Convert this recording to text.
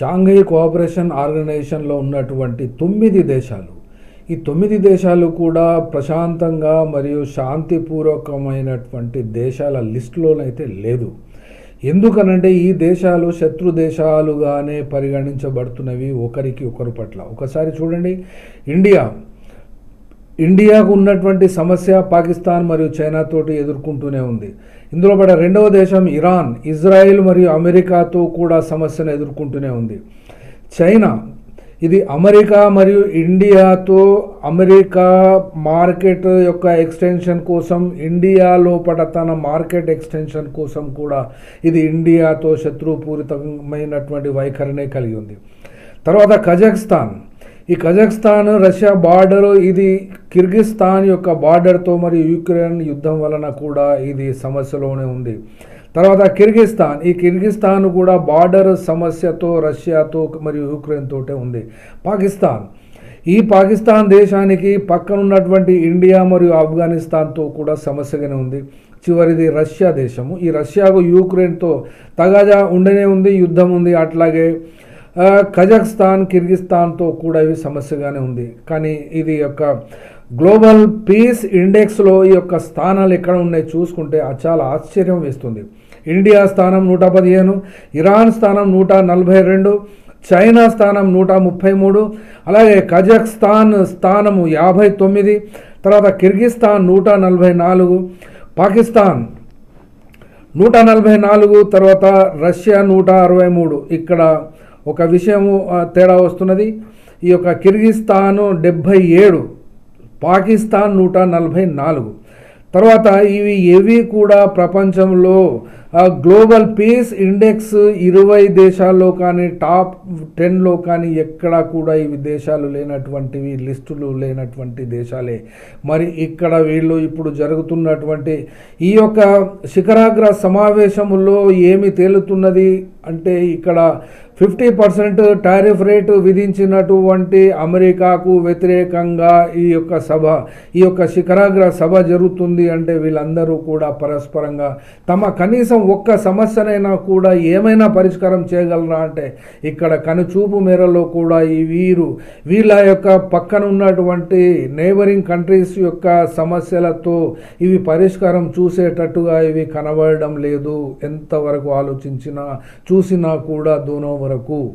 Shanghai cooperation ఆర్గనైజేషన్లో ఉన్నటువంటి తొమ్మిది దేశాలు. ఈ తొమ్మిది దేశాలు కూడా ప్రశాంతంగా మరియు శాంతిపూర్వకమైనటువంటి దేశాల లిస్టులోనైతే లేదు. ఎందుకనంటే ఈ దేశాలు శత్రు దేశాలుగానే పరిగణించబడుతున్నవి ఒకరికి ఒకరి పట్ల. ఒకసారి చూడండి. ఇండియా ఇండియాకు ఉన్నటువంటి సమస్య పాకిస్తాన్ మరియు చైనాతోటి ఎదుర్కొంటూనే ఉంది. ఇందులో పడ రెండవ దేశం ఇరాన్ ఇజ్రాయెల్ మరియు అమెరికాతో కూడా సమస్యను ఎదుర్కొంటూనే ఉంది. చైనా ఇది అమెరికా మరియు ఇండియాతో అమెరికా మార్కెట్ యొక్క ఎక్స్టెన్షన్ కోసం ఇండియా లోపల తన మార్కెట్ ఎక్స్టెన్షన్ కోసం కూడా ఇది ఇండియాతో శత్రుపూరితమైనటువంటి వైఖరినే కలిగి ఉంది. తర్వాత కజాఖ్స్తాన్ ఈ కజాఖ్స్తాన్ రష్యా బార్డర్ ఇది కిర్గిస్తాన్ యొక్క బార్డర్తో మరియు యుక్రెయిన్ యుద్ధం వలన కూడా ఇది సమస్యలోనే ఉంది. తర్వాత కిర్గిస్తాన్ ఈ కిర్గిస్తాన్ కూడా బార్డర్ సమస్యతో రష్యాతో మరియు యుక్రెయిన్ తోటే ఉంది. పాకిస్తాన్ ఈ పాకిస్తాన్ దేశానికి పక్కనున్నటువంటి ఇండియా మరియు ఆఫ్ఘనిస్తాన్తో కూడా సమస్యగానే ఉంది. చివరిది రష్యా దేశము. ఈ రష్యాకు యూక్రెయిన్తో తగాజా ఉండనే ఉంది యుద్ధం ఉంది. అట్లాగే ఆ, కిర్గిస్తాన్తో కూడా ఇవి సమస్యగానే ఉంది. కానీ ఇది యొక్క గ్లోబల్ పీస్ ఇండెక్స్లో ఈ యొక్క స్థానాలు ఎక్కడ ఉన్నాయి చూసుకుంటే అది చాలా ఆశ్చర్యం వేస్తుంది. ఇండియా స్థానం నూట పదిహేను ఇరాన్ స్థానం నూట నలభై రెండు చైనా స్థానం నూట ముప్పై మూడు అలాగే కజాఖ్స్తాన్ స్థానము యాభై తొమ్మిది తర్వాత కిర్గిస్తాన్ నూట నలభై నాలుగు పాకిస్తాన్ నూట నలభై నాలుగు తర్వాత రష్యా నూట అరవై మూడు. ఇక్కడ ఒక విషయము తేడా వస్తున్నది. ఈ యొక్క కిర్గిస్తాను డెబ్భై ఏడు పాకిస్తాన్ నూట నలభై నాలుగు. తర్వాత ఇవి ఏవి కూడా ప్రపంచంలో గ్లోబల్ పీస్ ఇండెక్స్ ఇరవై దేశాల్లో కానీ టాప్ టెన్లో కానీ ఎక్కడా కూడా ఇవి దేశాలు లేనటువంటివి లిస్టులు లేనటువంటి దేశాలే. మరి ఇక్కడ వీళ్ళు ఇప్పుడు జరుగుతున్నటువంటి ఈ యొక్క శిఖరాగ్ర సమావేశంలో ఏమి తేలుతున్నది అంటే ఇక్కడ ఫిఫ్టీ పర్సెంట్ టారిఫ్ రేటు విధించినటువంటి అమెరికాకు వ్యతిరేకంగా ఈ యొక్క సభ ఈ యొక్క శిఖరాగ్ర సభ జరుగుతుంది. అంటే వీళ్ళందరూ కూడా పరస్పరంగా తమ కనీసం ఒక్క సమస్యనైనా కూడా ఏమైనా పరిష్కారం చేయగలరా అంటే ఇక్కడ కనుచూపు మేరలో కూడా ఈ వీరు వీళ్ళ యొక్క పక్కన ఉన్నటువంటి నేబరింగ్ కంట్రీస్ యొక్క సమస్యలతో ఇవి పరిష్కారం చూసేటట్టుగా ఇవి కనబడడం లేదు. ఎంతవరకు ఆలోచించినా చూసినా కూడా దూనో వరకు.